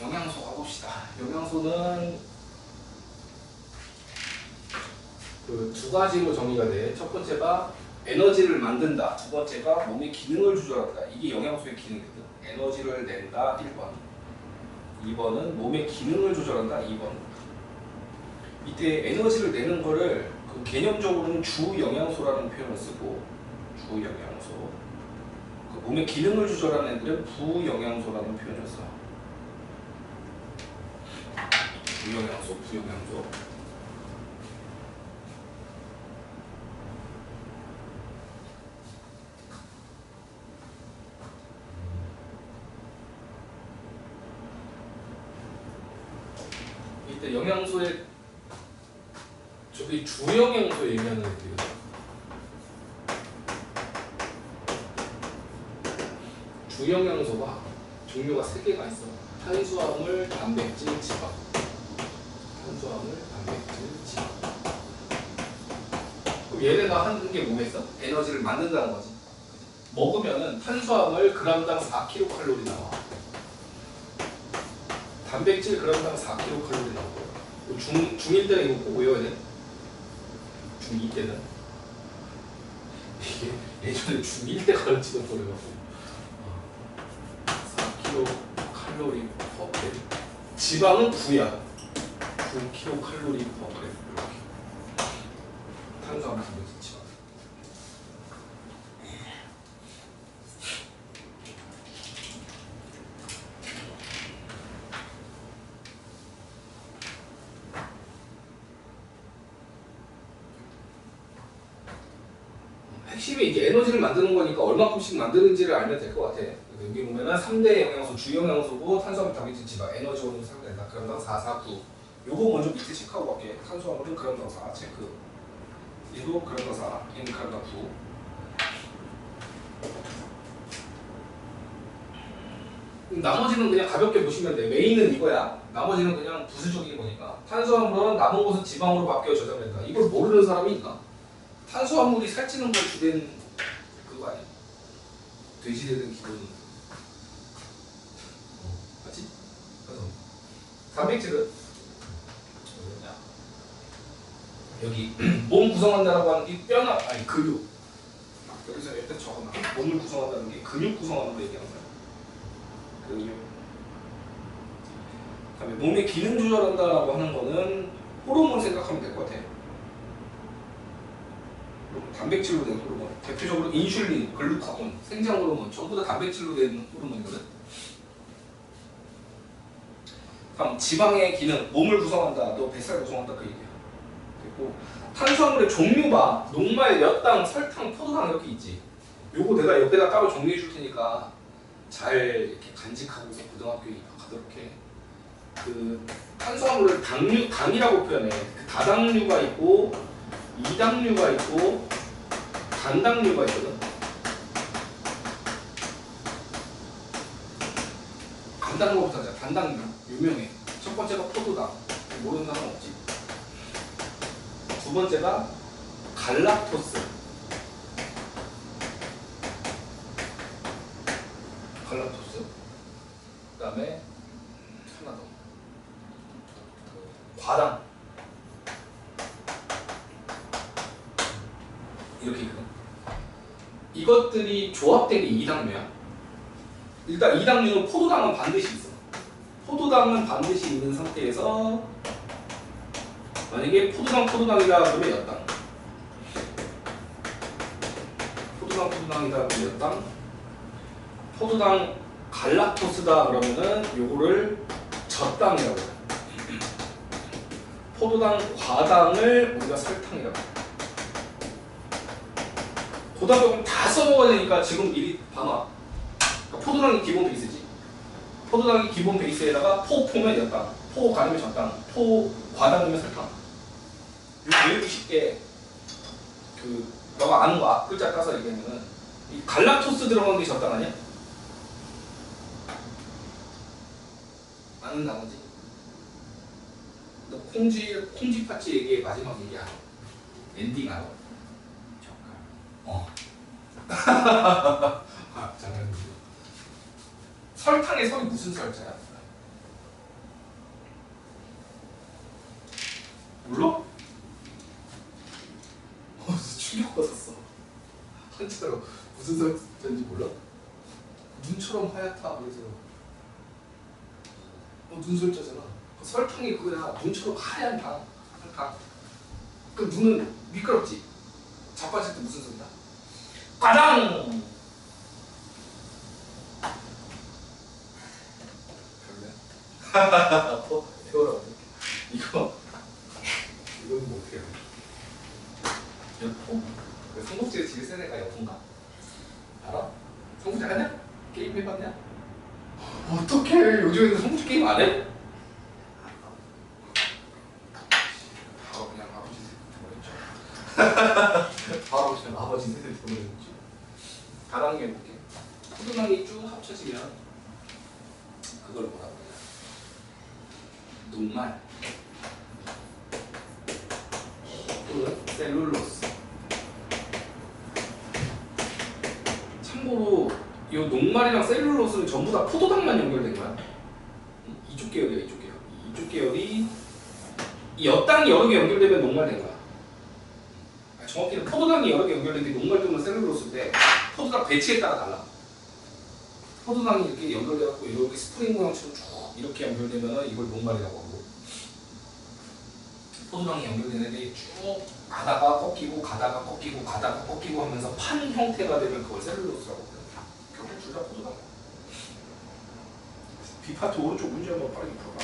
영양소 가봅시다. 영양소는 그 두 가지로 정의가 돼. 첫 번째가 에너지를 만든다. 두 번째가 몸의 기능을 조절한다. 이게 영양소의 기능이거든. 에너지를 낸다. 1번. 2번은 몸의 기능을 조절한다. 2번. 이때 에너지를 내는 거를 그 개념적으로는 주 영양소라는 표현을 쓰고 주 영양소. 그 몸의 기능을 조절하는 애들은 부영양소라는 표현을 써. 부영양소, 부영양소. 이때 영양소의 저기 주영양소 얘기하는 애들이거든. 주영양소가 종류가 세 개가 있어. 탄수화물, 단백질, 지방. 탄수화물, 단백질, 지방. 그럼 얘네가 하는 게 뭐겠어? 에너지를 만든다는 거지. 먹으면은 탄수화물 그람당 4kcal 나와. 단백질 그람당 4kcal 나오고. 중, 중1 때는 이거 꼭 외워야 돼. 중2 때는. 이게 예전에 중1 때 가르치던 거래가지고. 4kcal per g 지방은 9야. 9kcal per g 이렇게. 탄수화물, 단백질, 지방. 핵심이 이제 에너지를 만드는 거니까 얼마큼씩 만드는지를 알면 될 것 같아. 여기 보면은 3대 영양소, 주영양소고 탄수화물, 단백질, 지방, 에너지 원으로 상대한다. 그럼 당 4, 4, 9. 요거 먼저 밑에 체크하고 갈게. 탄수화물은 그람당 4 체크. 얘도 그람당 4, 얘는 그람당 9. 그럼 나머지는 그냥 가볍게 보시면 돼. 메인은 이거야. 나머지는 그냥 부수적인 거니까. 탄수화물은 남은 것은 지방으로 바뀌어 저장된다. 이걸 모르는 사람이 있나? 탄수화물이 살찌는 걸 주된 그거 아니야? 돼지 되는 기본 어, 맞지? 그래서 단백질은 뭐냐? 여기 몸 구성한다라고 하는 게 뼈나 아니 근육. 여기서 일단 적어놔. 몸을 구성한다는 게 근육 구성하는 거 얘기하는 거야. 근육. 그다음에 몸의 기능 조절한다라고 하는 거는 호르몬 생각하면 될 것 같아. 단백질로 된 호르몬. 대표적으로 인슐린, 글루카곤, 생장 호르몬. 전부 다 단백질로 된 호르몬이거든. 다음 지방의 기능, 몸을 구성한다, 또 뱃살 구성한다 그 얘기야 그리고 탄수화물의 종류가 녹말, 엿당, 설탕, 포도당 이렇게 있지 요거 내가 옆에다 따로 정리해 줄 테니까 잘 이렇게 간직하고서 고등학교에 입학하도록 해. 그 탄수화물을 당류, 당이라고 표현해. 그 다당류가 있고 이당류가 있고 단당류가 있거든. 단당류부터 하자. 단당류 유명해. 첫 번째가 포도당. 모르는 사람 없지. 두 번째가 갈락토스. 갈락토스. 그다음에 하나 더. 과당. 이렇게 있거든. 이것들이 조합된 게 이당류야. 일단 이당류는 포도당은 반드시 있어. 포도당은 반드시 있는 상태에서 만약에 포도당 포도당이다 그러면 엿당. 포도당 포도당이다 그러면 엿당. 포도당 갈락토스다 그러면은 요거를 젖당이라고 해. 포도당 과당을 우리가 설탕이라고 해. 고등학교 다 써먹어야 되니까 지금 미리 봐놔. 그러니까 포도당이 기본 베이스지. 포도당이 기본 베이스에다가 포 포면 엿당, 포 가르면 젖당, 포 과당이면 설탕. 이거 외우기 쉽게 그 너가 아는 거 앞 글자 따서 얘기하면은 이 갈락토스 들어간 게 아니야? 아는 나머지. 너 콩지 콩지 파츠 얘기의 마지막 얘기 알아? 엔딩 알아? 어. 아, 장난이지. 설탕의 성이 무슨 설자야? 몰라? 어, 충격받았어. 한자로 무슨 설자인지 몰라? 눈처럼 하얗다 그래서 어 눈설자잖아. 그 설탕이 그거야. 눈처럼 하얀 당. 당. 그 눈은 미끄럽지. 자빠질 때 무슨 소리야? 가당. 별로야. 어, 어떡해. 이거 이건 뭐 어떻게 해? 여포? 그 성국제 제일 센 애가 여포인가? 알아? 성국제 하냐? 게임 해봤냐? 어떡해 요즘에는 성국제 게임 안 해? 바로 그냥 아버지 세대 버렸죠 바로 그냥 아버지 세대 버렸지 다랑이 해볼게 포도당이 쭉 합쳐지면 그걸 뭐라고 해요? 녹말 또는 셀룰로스. 참고로 이 녹말이랑 셀룰로스는 전부 다 포도당만 연결된 거야. 음, 이쪽 계열이야 이쪽 계열. 이쪽 계열이 이 엿당이 여러 개 연결되면 녹말된 거야. 아, 정확히는 포도당이 여러 개게 녹말 또는 셀룰로스인데 포도당 배치에 따라 달라. 포도당이 이렇게 연결돼갖고 이렇게 스프링 모양처럼 쭉 이렇게 연결되면 이걸 녹말이라고 하고 포도당이 연결된 애들이 쭉 가다가 꺾이고 가다가 꺾이고 가다가 꺾이고 하면서 판 형태가 되면 그걸 셀룰로스라고 그래 결국 둘 다 포도당 비파트 오른쪽 문제 한번 빠르게 풀어봐